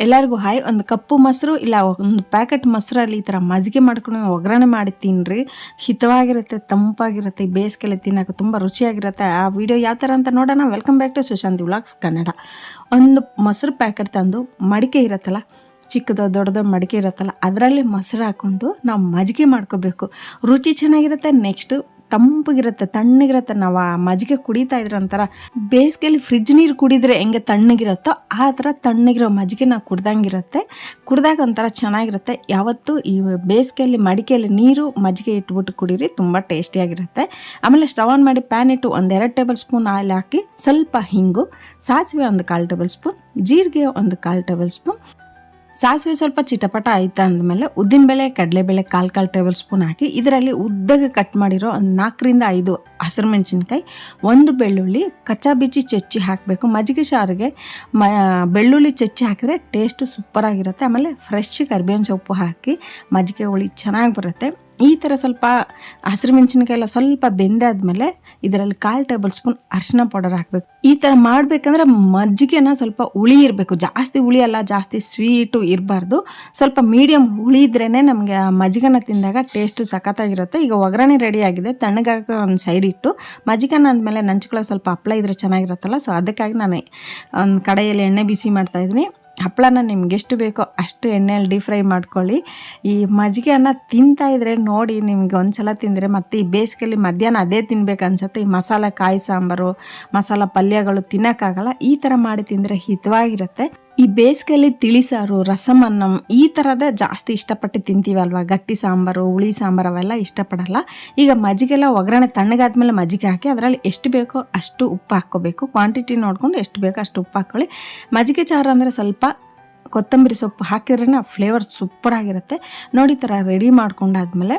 ಎಲ್ಲರಿಗೂ ಹಾಯ್. ಒಂದು ಕಪ್ಪು ಮೊಸರು, ಇಲ್ಲ ಒಂದು ಪ್ಯಾಕೆಟ್ ಮೊಸರಲ್ಲಿ ಈ ಥರ ಮಜ್ಜಿಗೆ ಮಾಡ್ಕೊಂಡು ಒಗ್ಗರಣೆ ಮಾಡಿ ತಿನ್ನಿರಿ ಹಿತವಾಗಿರುತ್ತೆ, ತಂಪಾಗಿರುತ್ತೆ ಬೇಸಿಗೆಲ್ಲ ತಿನ್ನೋಕೆ ತುಂಬ ರುಚಿಯಾಗಿರುತ್ತೆ. ಆ ವಿಡಿಯೋ ಯಾವ ಥರ ಅಂತ ನೋಡೋಣ. Welcome back to Sushant vlogs Kannada ಒಂದು ಮೊಸರು ಪ್ಯಾಕೆಟ್ ತಂದು ಮಡಿಕೆ ಇರುತ್ತಲ್ಲ, ಚಿಕ್ಕದೋ ದೊಡ್ಡದೋ ಮಡಿಕೆ ಇರುತ್ತಲ್ಲ, ಅದರಲ್ಲಿ ಮೊಸರು ಹಾಕ್ಕೊಂಡು ನಾವು ಮಜ್ಜಿಗೆ ಮಾಡ್ಕೋಬೇಕು. ರುಚಿ ಚೆನ್ನಾಗಿರುತ್ತೆ ನೆಕ್ಸ್ಟು ತಂಪಗಿರುತ್ತೆ, ತಣ್ಣಗಿರುತ್ತೆ. ನಾವು ಆ ಮಜ್ಜಿಗೆ ಕುಡಿತಾ ಇದ್ರೆ ಒಂಥರ ಬೇಸಿಗೆಯಲ್ಲಿ ಫ್ರಿಜ್ ನೀರು ಕುಡಿದ್ರೆ ಹೆಂಗೆ ತಣ್ಣಗಿರುತ್ತೋ ಆ ಥರ ತಣ್ಣಗಿರೋ ಮಜ್ಜಿಗೆ ನಾವು ಕುಡ್ದಂಗಿರುತ್ತೆ. ಕುಡ್ದಾಗ ಒಂಥರ ಚೆನ್ನಾಗಿರುತ್ತೆ. ಯಾವತ್ತೂ ಈ ಬೇಸಿಗೆಯಲ್ಲಿ ಮಡಿಕೆಯಲ್ಲಿ ನೀರು ಮಜ್ಜಿಗೆ ಇಟ್ಬಿಟ್ಟು ಕುಡೀರಿ, ತುಂಬ ಟೇಸ್ಟಿಯಾಗಿರುತ್ತೆ. ಆಮೇಲೆ ಸ್ಟವ್ ಆನ್ ಮಾಡಿ ಪ್ಯಾನ್ ಇಟ್ಟು ಒಂದೆರಡು ಟೇಬಲ್ ಸ್ಪೂನ್ ಆಯಿಲ್ ಹಾಕಿ ಸ್ವಲ್ಪ ಹಿಂಗು, ಸಾಸಿವೆ ಒಂದು ಕಾಲು ಟೇಬಲ್ ಸ್ಪೂನ್, ಜೀರಿಗೆ ಒಂದು ಕಾಲು ಟೇಬಲ್ ಸ್ಪೂನ್ ಸಾಸಿವೆ ಸ್ವಲ್ಪ ಚಿಟಪಟ ಆಯ್ತು ಅಂದಮೇಲೆ ಉದ್ದಿನಬೇಳೆ ಕಡಲೆಬೇಳೆ ಕಾಲು ಕಾಲು ಟೇಬಲ್ ಸ್ಪೂನ್ ಹಾಕಿ ಇದರಲ್ಲಿ ಉದ್ದಗೆ ಕಟ್ ಮಾಡಿರೋ ಒಂದು ನಾಲ್ಕರಿಂದ ಐದು ಹಸಿರು ಮೆಣಸಿನ್ಕಾಯಿ, ಒಂದು ಬೆಳ್ಳುಳ್ಳಿ ಕಚ್ಚಾ ಬಿಚ್ಚಿ ಚಚ್ಚಿ ಹಾಕಬೇಕು. ಮಜ್ಜಿಗೆ ಸಾರಿಗೆ, ಮ, ಬೆಳ್ಳುಳ್ಳಿ ಚಚ್ಚಿ ಹಾಕಿದ್ರೆ ಟೇಸ್ಟು ಸೂಪರಾಗಿರುತ್ತೆ. ಆಮೇಲೆ ಫ್ರೆಶ್ ಕರಿಬೇವಿನ ಸೊಪ್ಪು ಹಾಕಿ ಮಜ್ಜಿಗೆ ಹುಳಿ ಚೆನ್ನಾಗಿ ಬರುತ್ತೆ. ಈ ಥರ ಸ್ವಲ್ಪ ಹಸಿರು ಮೆಣಸಿನ್ಕಾಯಿ ಎಲ್ಲ ಸ್ವಲ್ಪ ಬೆಂದಾದ್ಮೇಲೆ ಇದರಲ್ಲಿ ಕಾಲು ಟೇಬಲ್ ಸ್ಪೂನ್ ಅರಿಶಿನ ಪೌಡರ್ ಹಾಕಬೇಕು. ಈ ಥರ ಮಾಡಬೇಕಂದ್ರೆ ಮಜ್ಜಿಗೆನ ಸ್ವಲ್ಪ ಹುಳಿ ಇರಬೇಕು. ಜಾಸ್ತಿ ಹುಳಿ ಅಲ್ಲ, ಜಾಸ್ತಿ ಸ್ವೀಟು ಇರಬಾರ್ದು. ಸ್ವಲ್ಪ ಮೀಡಿಯಮ್ ಹುಳಿ ಇದ್ರೇ ನಮಗೆ ಮಜ್ಜಿಗೆನ ತಿಂದಾಗ ಟೇಸ್ಟ್ ಸಖತ್ತಾಗಿರುತ್ತೆ. ಈಗ ಒಗ್ಗರಣೆ ರೆಡಿ ಆಗಿದೆ. ತಣ್ಣಗಾಗ ಒಂದು ಸೈಡ್ ಇಟ್ಟು ಮಜ್ಜಿಗೆನ ಅಂದಮೇಲೆ ನಂಚ್ಕೊಳ್ಳೋ ಸ್ವಲ್ಪ ಹಪ್ಪಳ ಇದ್ರೆ ಚೆನ್ನಾಗಿರುತ್ತಲ್ಲ, ಸೊ ಅದಕ್ಕಾಗಿ ನಾನು ಒಂದು ಕಡೆಯಲ್ಲಿ ಎಣ್ಣೆ ಬಿಸಿ ಮಾಡ್ತಾಯಿದ್ದೀನಿ ಹಪ್ಪಳನ ನಿಮಗೆಷ್ಟು ಬೇಕೋ ಅಷ್ಟು ಎಣ್ಣೆಯಲ್ಲಿ ಡೀಪ್ ಫ್ರೈ ಮಾಡ್ಕೊಳ್ಳಿ. ಈ ಮಜ್ಜಿಗೆ ಅನ್ನ ಇದ್ರೆ ನೋಡಿ ನಿಮ್ಗೆ ಒಂದ್ಸಲ ತಿಂದರೆ ಮತ್ತು ಈ ಬೇಸಿಗೆಯಲ್ಲಿ ಮಧ್ಯಾಹ್ನ ಅದೇ ತಿನ್ಬೇಕು ಅನ್ಸುತ್ತೆ. ಈ ಮಸಾಲೆ ಕಾಯಿ ಸಾಂಬಾರು, ಮಸಾಲ ಪಲ್ಯಗಳು ತಿನ್ನೋಕ್ಕಾಗಲ್ಲ. ಈ ಥರ ಮಾಡಿ ತಿಂದರೆ ಹಿತವಾಗಿರುತ್ತೆ. ಈ ಬೇಸಿಗೆಯಲ್ಲಿ ತಿಳಿಸಾರು, ರಸಮನ್ನಂ ಈ ಥರದ ಜಾಸ್ತಿ ಇಷ್ಟಪಟ್ಟು ತಿಂತೀವಲ್ವ? ಗಟ್ಟಿ ಸಾಂಬಾರು, ಹುಳಿ ಸಾಂಬಾರು ಅವೆಲ್ಲ ಇಷ್ಟಪಡಲ್ಲ. ಈಗ ಮಜ್ಜಿಗೆಲ್ಲ ಒಗ್ಗರಣೆ ತಣ್ಣಗಾದ್ಮೇಲೆ ಮಜ್ಜಿಗೆ ಹಾಕಿ ಅದರಲ್ಲಿ ಎಷ್ಟು ಬೇಕೋ ಅಷ್ಟು ಉಪ್ಪು ಹಾಕ್ಕೋಬೇಕು. ಕ್ವಾಂಟಿಟಿ ನೋಡಿಕೊಂಡು ಎಷ್ಟು ಬೇಕೋ ಅಷ್ಟು ಉಪ್ಪು ಹಾಕ್ಕೊಳ್ಳಿ. ಮಜ್ಜಿಗೆ ಚಾರು ಅಂದರೆ ಸ್ವಲ್ಪ ಕೊತ್ತಂಬರಿ ಸೊಪ್ಪು ಹಾಕಿದ್ರೇ ಆ ಫ್ಲೇವರ್ ಸೂಪರಾಗಿರುತ್ತೆ. ನೋಡಿ ಥರ ರೆಡಿ ಮಾಡ್ಕೊಂಡಾದ್ಮೇಲೆ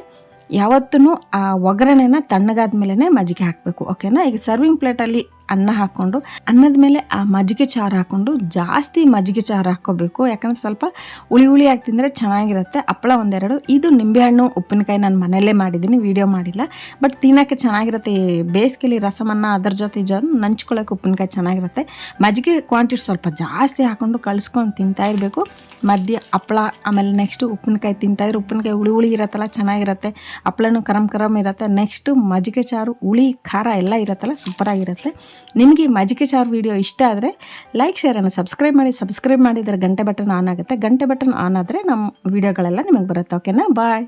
ಯಾವತ್ತೂ ಆ ಒಗ್ಗರಣೆನ ತಣ್ಣಗಾದ್ಮೇಲೆ ಮಜ್ಜಿಗೆ ಹಾಕಬೇಕು. ಓಕೆನಾ ಈಗ ಸರ್ವಿಂಗ್ ಪ್ಲೇಟಲ್ಲಿ ಅನ್ನ ಹಾಕ್ಕೊಂಡು ಅನ್ನದ ಮೇಲೆ ಆ ಮಜ್ಜಿಗೆ ಚಾರು ಹಾಕ್ಕೊಂಡು ಜಾಸ್ತಿ ಮಜ್ಜಿಗೆ ಚಾರು ಹಾಕ್ಕೋಬೇಕು. ಯಾಕಂದ್ರೆ ಸ್ವಲ್ಪ ಹುಳಿ ಹುಳಿ ಹಾಕಿ ತಿಂದರೆ ಚೆನ್ನಾಗಿರುತ್ತೆ. ಹಪ್ಪಳ ಒಂದೆರಡು. ಇದು ನಿಂಬೆಹಣ್ಣು, ಉಪ್ಪಿನಕಾಯಿ ನಾನು ಮನೆಯಲ್ಲೇ ಮಾಡಿದ್ದೀನಿ ವೀಡಿಯೋ ಮಾಡಿಲ್ಲ. ಬಟ್ ತಿನ್ನೋಕ್ಕೆ ಚೆನ್ನಾಗಿರುತ್ತೆ ಬೇಸಿಗೆಲಿ ರಸಮನ್ನ, ಅದ್ರ ಜೊತೆ ಜೊ ನಂಚ್ಕೊಳ್ಳೋಕೆ ಉಪ್ಪಿನಕಾಯಿ ಚೆನ್ನಾಗಿರುತ್ತೆ. ಮಜ್ಜಿಗೆ ಕ್ವಾಂಟಿಟಿ ಸ್ವಲ್ಪ ಜಾಸ್ತಿ ಹಾಕ್ಕೊಂಡು ಕಳಿಸ್ಕೊಂಡು ತಿಂತಾ ಇರಬೇಕು. ಮಧ್ಯ ಹಪ್ಪಳ, ಆಮೇಲೆ ನೆಕ್ಸ್ಟು ಉಪ್ಪಿನಕಾಯಿ ತಿಂತಾಯಿದ್ರೆ ಉಪ್ಪಿನಕಾಯಿ ಹುಳಿ ಹುಳಿ ಇರತ್ತಲ್ಲ, ಚೆನ್ನಾಗಿರುತ್ತೆ. ಹಪ್ಪಳನೂ ಕರಮ್ ಕರಮ್ ಇರುತ್ತೆ. ನೆಕ್ಸ್ಟು ಮಜ್ಜಿಗೆ ಚಾರು, ಹುಳಿ, ಖಾರ ಎಲ್ಲ ಇರುತ್ತಲ್ಲ ಸೂಪರಾಗಿರುತ್ತೆ ನಿಮಗೆ ಚಾರ್ ಚಾರು ವಿಡಿಯೋ ಇಷ್ಟ ಆದರೆ ಲೈಕ್ ಶೇರನ್ನು ಸಬ್ಸ್ಕ್ರೈಬ್ ಮಾಡಿ ಸಬ್ಸ್ಕ್ರೈಬ್ ಮಾಡಿದರೆ ಗಂಟೆ ಬಟನ್ ಆನ್ ಆಗುತ್ತೆ. ಗಂಟೆ ಬಟನ್ ಆನ್ ಆದರೆ ನಮ್ಮ ವೀಡಿಯೋಗಳೆಲ್ಲ ನಿಮಗೆ ಬರುತ್ತೆ ಓಕೆನಾ ಬಾಯ್